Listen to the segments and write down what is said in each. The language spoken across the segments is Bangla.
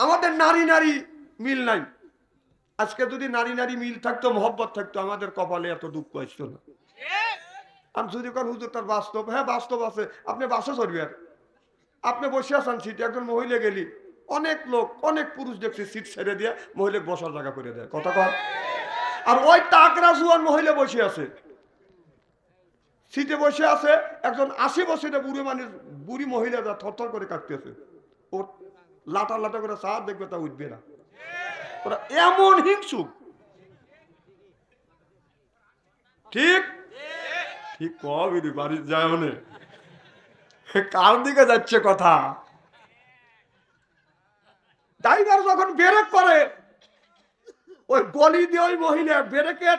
আমাদের নারী নারী মিল নাই। আজকে যদি নারী নারী মিল থাকতো, মহব্বত থাকতো, আমাদের কপালে এত দুঃখ আসতো না। আমি যদি কোন হুজুর, তার বাস্তব হ্যাঁ বাস্তব আছে। আপনি বাসে চলবেন আপনি বসে আছেন সিটে, একজন মহিলা গেলি। অনেক লোক, অনেক পুরুষ দেখছি সিট ছেড়ে দিয়ে মহিলা বসার জায়গা করে দেয়। কথা কর আর ওই টাকরা জুয়ান মহিলা বসে আছে। সিটে বসে আছে, একজন আশি বছরের বুড়ি মানুষ, বুড়ি মহিলা থরথর করে কাটতেছে ওর লাটা লাটা করে চা দেখবে, তা উঠবে না। ওরা এমন হিংসুক। ঠিক? ঠিক কবি বাড়ির যায় মানে কার দিকে যাচ্ছে কথা? ড্রাইভার যখন ব্রেক করে, ওই গলি দিয়ে ওই মহিলা ব্রেকের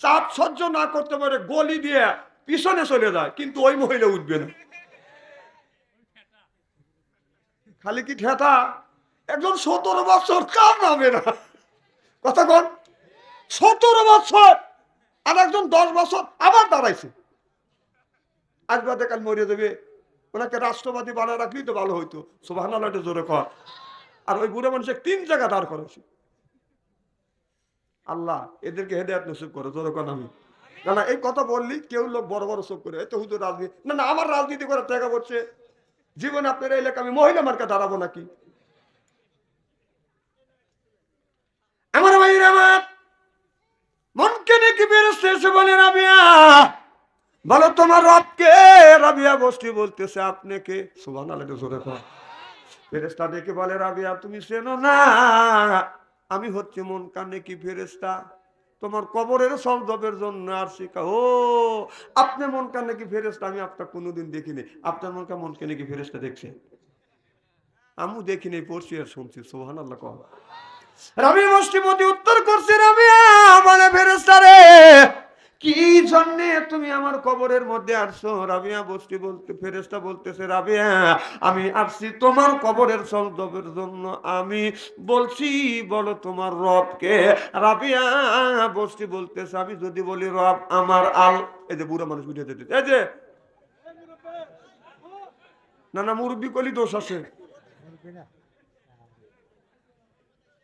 চাপ সহ্য না করতে পারে, গলি দিয়ে পিছনে চলে যায়, কিন্তু ওই মহিলা উঠবে না। খালি কি ঠেটা একজন সতেরো বছর কার নামে না? কথা কন। সতেরো বছর আর একজন দশ বছর আবার দাঁড়াইছে। আজ বাদে কাল মরে দেবে। ওনাকে রাষ্ট্রবাদী বানায় রাখলেই তো ভালো হইতো। সুবাহ জোরে কর আর ওই বুড়ো মানুষের তিন জায়গা দাঁড় করেছে আল্লাহ, এদেরকে হেদায়ত নসিব করো, জোরে কর আমি। না না, এই কথা বললি, কেউ লোক বড় বড় চোখ করে, এই তো হুজুর রাজনীতি না না, আমার রাজনীতি করে টাকা পড়ছে। জীবনে আপনার এলাকা আমি মহিলা মার্কা দাঁড়াবো নাকি? আমার আমার মনকে নাকি বেরোচ্ছে এসে বলে, রাবিয়া, বলো তোমার রবকে, রাবিয়া গোষ্ঠী বলতেছে আপনি কে সুবান আলাই জোরে ফেরেস্তা ডেকে বলে, রাবিয়া, তুমি চেনো না, আমি হচ্ছে মন কানে কি ফেরেস্তা তোমার কবরের সলজবের জন্য আর শিখা আপনি মন কানে কি ফেরেস্তা আমি আপনার কোনোদিন দেখিনি। আপনার মন মনকে মন কানে কি ফেরেস্তা দেখছে? আমি দেখিনি, পড়ছি আর শুনছি সোহান আল্লাহ কহ রবি মুষ্টিপতি উত্তর করছে রবি আমার ফেরেস্তা রে কি জন্যে তুমি আমার কবরের মধ্যে আসছো? রাবিয়া বস্তি বলতে ফেরেস্তা বলতেছে, রাবিয়া, আমি আসছি তোমার কবরের সলদবের জন্য। আমি বলছি, বলো তোমার রবকে। রাবিয়া বস্তি বলতেছে, আমি যদি বলি, রব আমার আল এই যে বুড়া মানুষ বুঝে দিতে এই যে। না না, মুরব্বী কলি দোষ আছে।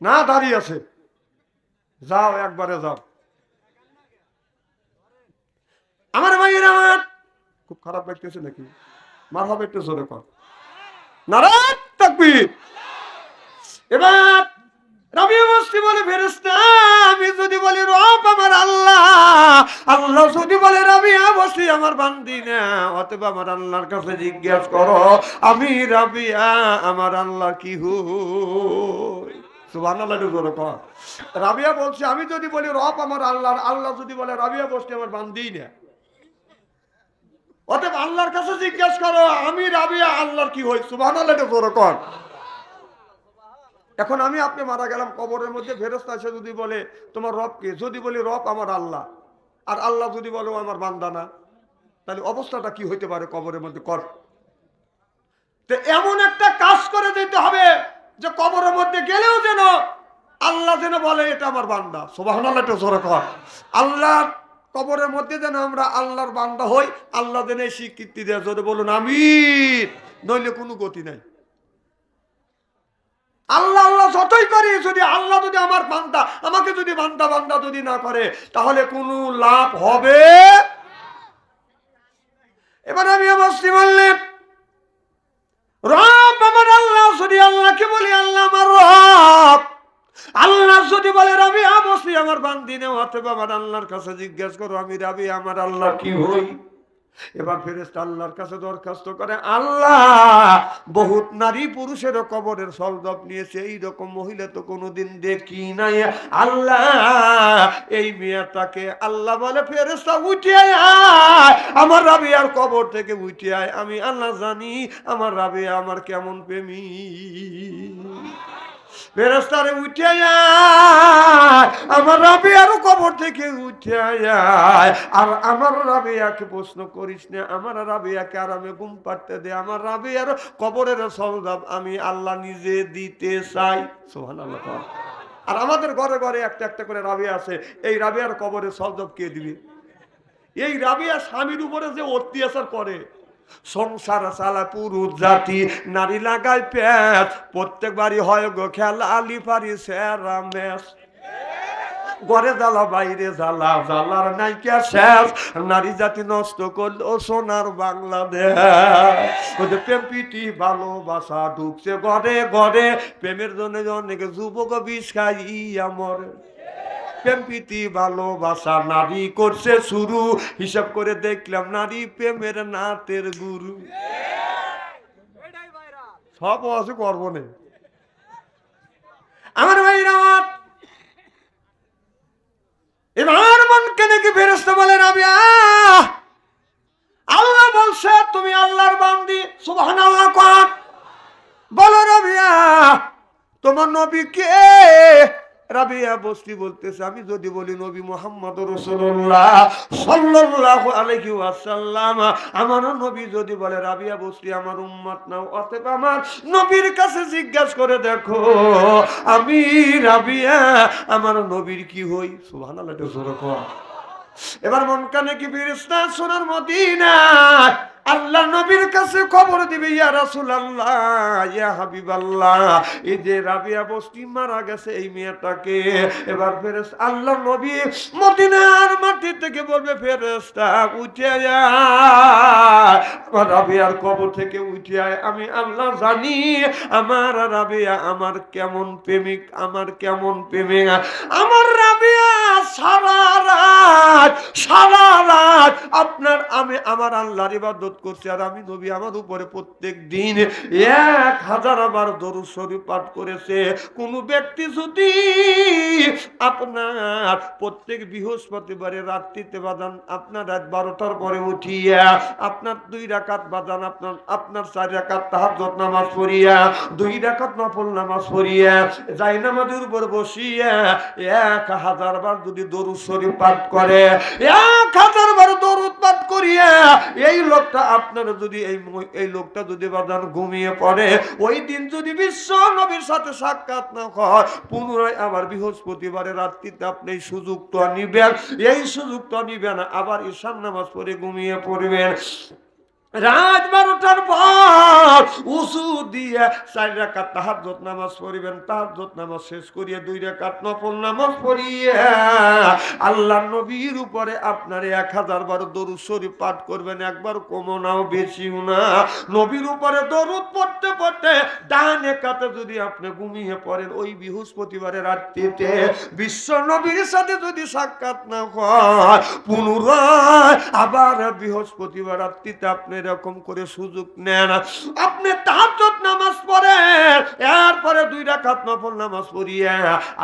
না, দাঁড়িয়ে আছে। যাও, একবারে যাও। আমার ভাইয়ের আমার। খুব খারাপ লাগতেছে নাকি? মার হবে একটু জোরে কর। নারায়ণ তাকবীর। এবার রবি মুস্তি বলে ফেরেস্তা আমি যদি বলি, রব আমার আল্লাহ আল্লাহ যদি বলে, রবি বসি আমার বান্দি না, অতএব আমার আল্লাহর কাছে জিজ্ঞাসা করো, আমি রাবিয়া আমার আল্লাহ কি কর। রাবিয়া বলছে, আমি যদি বলি, রব আমার আল্লাহ আল্লাহ যদি বলে, রাবিয়া বসতি আমার বান্দি না। অতএব আল্লাহর কাছে জিজ্ঞেস করো, আমি রাবিয়া আল্লাহর কি হই? সুবাহ কর এখন আমি আপনি মারা গেলাম, কবরের মধ্যে ফেরস্তা এসে যদি বলে, তোমার রব কে? যদি বলি, রব আমার আল্লাহ। আর আল্লাহ যদি বলো আমার বান্দা না? তাহলে অবস্থাটা কি হইতে পারে কবরের মধ্যে? কর। তো এমন একটা কাজ করে দিতে হবে যে কবরের মধ্যে গেলেও যেন আল্লাহ যেন বলে, এটা আমার বান্দা। সোবাহ আল্লাহর কবরের মধ্যে যেন আমরা আল্লাহর বান্দা হই, আল্লাহ যেন এই স্বীকৃতি দেয়। যদি বলুন আমি নইলে কোনো গতি নাই। আল্লাহ আল্লাহ যতই করি, যদি আল্লাহ যদি আমার বান্দা, আমাকে যদি বান্দা বান্দা যদি না করে, তাহলে কোনো লাভ হবে? এবার আমি আমার বললেন, রব আমার আল্লাহ, যদি আল্লাহকে বলি, আল্লাহ আমার রব। আল্লাহ যদি বলে, রবি অবশ্যই আমার বান্দি নেও অথবা আমার আল্লাহর কাছে জিজ্ঞেস করো, আমি রবি, আমার আল্লাহ কি হই? এবার ফেরেস্তা আল্লাহর কাছে দরখাস্ত করে, আল্লাহ, বহুত নারী পুরুষের কবরের সলদব নিয়েছে, এইরকম মহিলা তো কোনোদিন দেখি নাই। আল্লাহ, এই মেয়েটাকে আল্লাহ বলে ফেরেস্তা উঠে আয়, আমার রাবি আর কবর থেকে উঠে আয়, আমি আল্লাহ জানি আমার রাবিয়া আমার কেমন প্রেমী। ফেরেস্তারে উঠে আমার রাবিয়ারও কবর থেকে উঠে আর আমার রাবিয়াকে প্রশ্ন করিস না, আমার রাবিয়াকে আরামে ঘুম পাড়তে দে, আমার রাবিয়ার কবরের সলদাব আমি আল্লাহ নিজে দিতে চাই। সোহান আল্লাহ আর আমাদের ঘরে ঘরে একটা একটা করে রাবিয়া আছে, এই রাবিয়ার কবরে সলদব কে দিবে? এই রাবিয়া স্বামীর উপরে যে অত্যাচার করে সংসার চালা পুরুষ জাতি, নারী লাগায় পেট। প্রত্যেক বাড়ি হয় গো খেলা আলি পারি সেরা মেস ঘরে জ্বালা, বাইরে জ্বালা, জ্বালার নাইকা শেষ। নারী জাতি নষ্ট করল সোনার বাংলাদেশ। ওদের ভালোবাসা ঢুকছে ঘরে ঘরে। প্রেমের জন্য অনেকে যুবক বিষ খাই মরে। প্রেম প্রীতি, ভালোবাসা, নারী করছে শুরু। হিসাব করে দেখলাম নারী প্রেমের নাতের গুরু। সব আছে করব আমার ভাই ফেরস্তা বলে, রাবিয়া, আল্লাহ বলছে, তুমি আল্লাহর বান্দি সুবহান আল্লাহ কর। বলো, রাবিয়া, তোমার নবী কে রাবিয়া বস্তি বলতেছে, আমি যদি বলি নবী মোহাম্মদ রসুল্লাহ সাল্লাল্লাহু আলাইহি ওয়াসাল্লাম, আমার নবী যদি বলে, রাবিয়া বস্তি আমার উম্মত নাও, অতএব আমার নবীর কাছে জিজ্ঞাসা করে দেখো, আমি রাবিয়া, আমার নবীর কি হই? জোরে কর এবার মন কানে কি ফিরিস্তা, সোনার মদিনা আল্লাহ নবীর কাছে খবর দিবে, ইয়া রাসূলুল্লাহ, ইয়া হাবিবাল্লাহ, এই যে রাবিয়া বস্তি মারা গেছে, এই মেয়েটাকে। এবার ফেরেস আল্লাহ নবী মদিনার মাটি থেকে বলবে ফেরেস্তা উঠে আমার রাবিয়ার কবর থেকে উঠে আয়। আমি আল্লাহ জানি, আমার রাবিয়া আমার কেমন প্রেমিক, আমার কেমন প্রেমিক। আমার সারা রাত সারা রাত আপনার আমি আমার আল্লাহর ইবাদত করছি আর আমি নবী আমার উপরে প্রত্যেক দিন এক হাজার শরীফ পাঠ করেছে। ব্যক্তি যদি আপনার প্রত্যেক বৃহস্পতিবারে রাত্রিতে বাদান আপনার রাত বারোটার পরে উঠিয়া, আপনার দুই রাকাত বাদান আপনার আপনার চার রাকাত তাহাজ্জুদ নামাজ পড়িয়া, দুই রাকাত নফল নামাজ পড়িয়া যাই নামাজের উপর বসিয়া এক হাজার বার যদি দরুদ শরীফ পাঠ করে, এক হাজার বার দরুদ পাঠ করিয়া এই লোকটা আপনার যদি এই এই লোকটা যদি বাদান ঘুমিয়ে পড়ে, ওই দিন যদি বিশ্ব নবীর সাথে সাক্ষাৎ না হয়, পুনরায় আবার বৃহস্পতিবারে রাত্রিতে আপনি এই সুযোগটা নিবেন। এই সুযোগটা নিবেন, আবার ঈশান নামাজ পড়ে ঘুমিয়ে পড়বেন। রাত বারোটার পর উসু দিয়ে চার রাকাত তাহাজ্জুদ নামাজ পড়িবেন, তাহাজ্জুদ নামাজ শেষ করিয়ে দুই রাকাত নফল নামাজ পড়িয়ে আল্লাহ নবীর উপরে আপনার এক হাজার বার দরুদ শরীফ পাঠ করবেন, একবার কমো নাও, বেশিও না। নবীর উপরে দরুদ পড়তে পড়তে ডানে কাতে যদি আপনি ঘুমিয়ে পড়েন, ওই বৃহস্পতিবারের রাত্রিতে বিশ্ব নবীর সাথে যদি সাক্ষাৎ না হয়, পুনরায় আবার বৃহস্পতিবার রাত্রিতে আপনি এরকম করে সুযোগ নেন আপনি তাহাজ্জুদ নামাজ পড়েন, এরপরে দুই রাকাত নফল নামাজ পড়িয়ে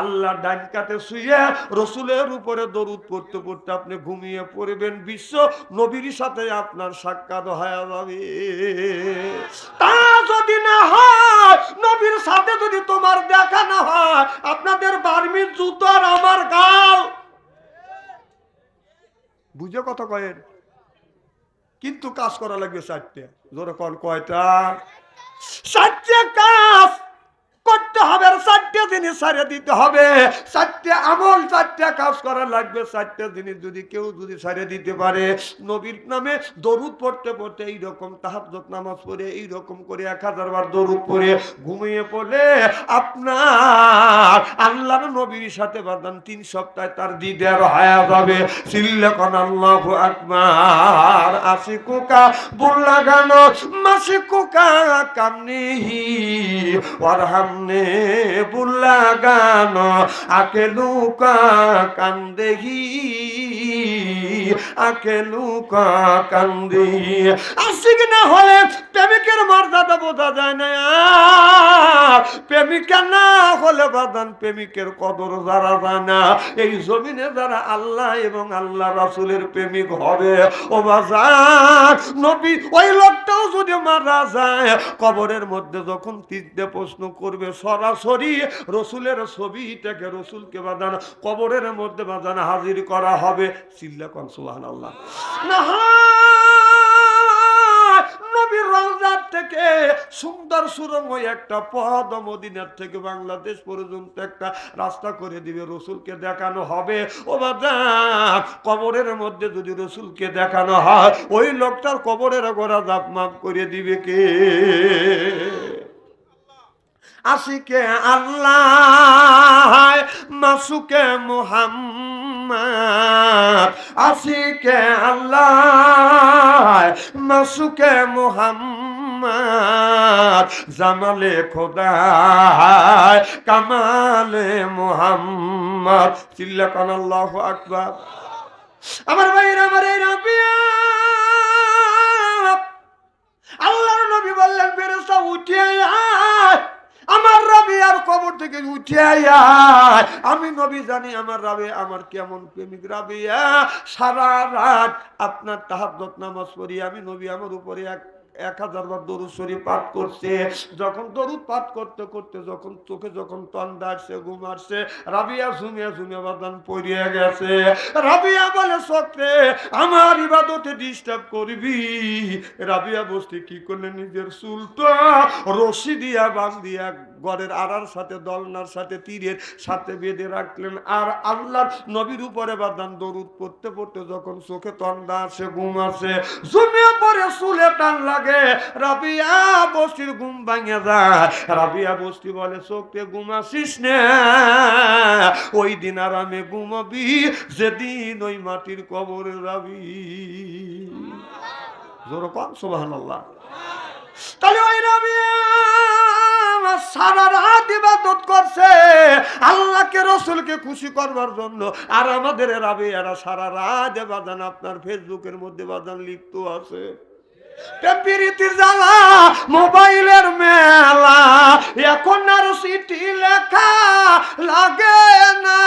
আল্লাহ ডান কাতে শুয়ে রসুলের উপরে দরুদ পড়তে পড়তে আপনি ঘুমিয়ে পড়বেন। বিশ্ব নবীর সাথে আপনার সাক্ষাৎ হয়ে যাবে তা যদি না হয়, নবীর সাথে যদি তোমার দেখা না হয়, আপনাদের বার্মির জুতো আর আমার গাল। বুঝে কথা কয়েন? কিন্তু কাজ করা লাগবে সাতটা জোরে কল কয়টা? সাতটা কাজ করতে হবে জিনিস সারে দিতে হবে। চারটে আমল, চারটে কাজ করা লাগবে। চারটে জিনিস যদি কেউ যদি সারে দিতে পারে, নবীর নামে দরুদ পড়তে পড়তে এইরকম তাহাজ্জুদ নামাজ পড়ে, এইরকম করে এক হাজার বার দরুদ পড়ে, ঘুমিয়ে পড়লে আপনার আল্লাহর নবীর সাথে বাদান তিন সপ্তাহে তার দিদার হায়া যাবে। সিল্লাকন আল্লাহ আকবার। আশিকুকা বুল্লা গানো মাসিকুকা কামনিহি, ওয়ারহামনে বুল্লা গানো আকে লুকা কান্দেহি, আকে লুকা কান্দি আশিক না হলে প্রেমিকের মর্যাদা বোঝা যায় না। প্রেমিকা না হলে বাদান প্রেমিকের কদর যারা যায় না এই জমিনে যারা আল্লাহ এবং আল্লাহ রাসুলের প্রেমিক হবে, ও নবী, ওই লোকটাও যদি মারা যায়, কবরের মধ্যে যখন তিনটে প্রশ্ন করবে, সরাসরি রসুলের ছবিটাকে রসুলকে বাদান, কবরের মধ্যে বাদান হাজির করা হবে চিল্লা কনসুবাহ আল্লাহ না থেকে সুন্দর সুরময় একটা পদ মদিনার থেকে বাংলাদেশ পর্যন্ত একটা রাস্তা করে দিবে, রসুলকে দেখানো হবে। ও কবরের মধ্যে যদি রসুলকে দেখানো হয়, ওই লোকটার কবরের গোড়া দাপ মাপ করে দিবে কে? আশিকে আল্লাহ, মাসুকে মোহাম্মদ। আশিকে আল্লাহ, মাসুকে মোহাম্মদ। জামালে খোদায়, কামালে মোহাম্মদ। চিল্লা কান, আল্লাহ আকবার। আমার ভাইরা আমার এই রাবিয়া। আল্লাহর নবী বললেন, ফেরেশতা উঠে আমার রবি আর কবর থেকে উঠে আমি নবী জানি, আমার রবি আমার কেমন প্রেমিক রাবিয়া। সারা রাত আপনার তাহাজ্জুদ নামাজ পড়ি আমি নবী আমার উপরে এক এক হাজার বার দরুদ শরীফ পাঠ করছে। যখন দরুদ পাঠ করতে করতে যখন চোখে যখন তন্দা আসছে, ঘুম আসছে, রাবিয়া ঝুমিয়া ঝুমিয়া বাদান পড়িয়ে গেছে। রাবিয়া বলে, সত্যে, আমার ইবাদতে ডিস্টার্ব করবি। রাবিয়া বসতে কি করলে নিজের চুলটা রশি দিয়া বাঁধ দিয়া গড়ের আড়ার সাথে, দলনার সাথে, তীরের সাথে বেঁধে রাখলেন। আর আল্লাহর নবীর উপরে বাদান দরুদ। পড়তে পড়তে যখন চোখে তন্দা আসে, ঘুম আসে জমিয়ে পরে চুলে টান লাগে। রাবিয়া বস্তির ঘুম ভাঙে যায়। রাবিয়া বস্তি বলে, চোখে ঘুম আসিস না। ওই দিন আর আমি ঘুমাবি, যেদিন ওই মাটির কবরে রাবি জোর কম আল্লাহ তাহলে ওই রাবিয়া ইবাদত করছে। আল্লাহকে, রসুলকে খুশি করবার জন্য। আর আমাদের রাবে এরা সারা রাত বাজান আপনার ফেসবুকের মধ্যে বাজান লিপ্ত আছে। মোবাইলের মেলা। এখন আর সিটি লেখা লাগে না।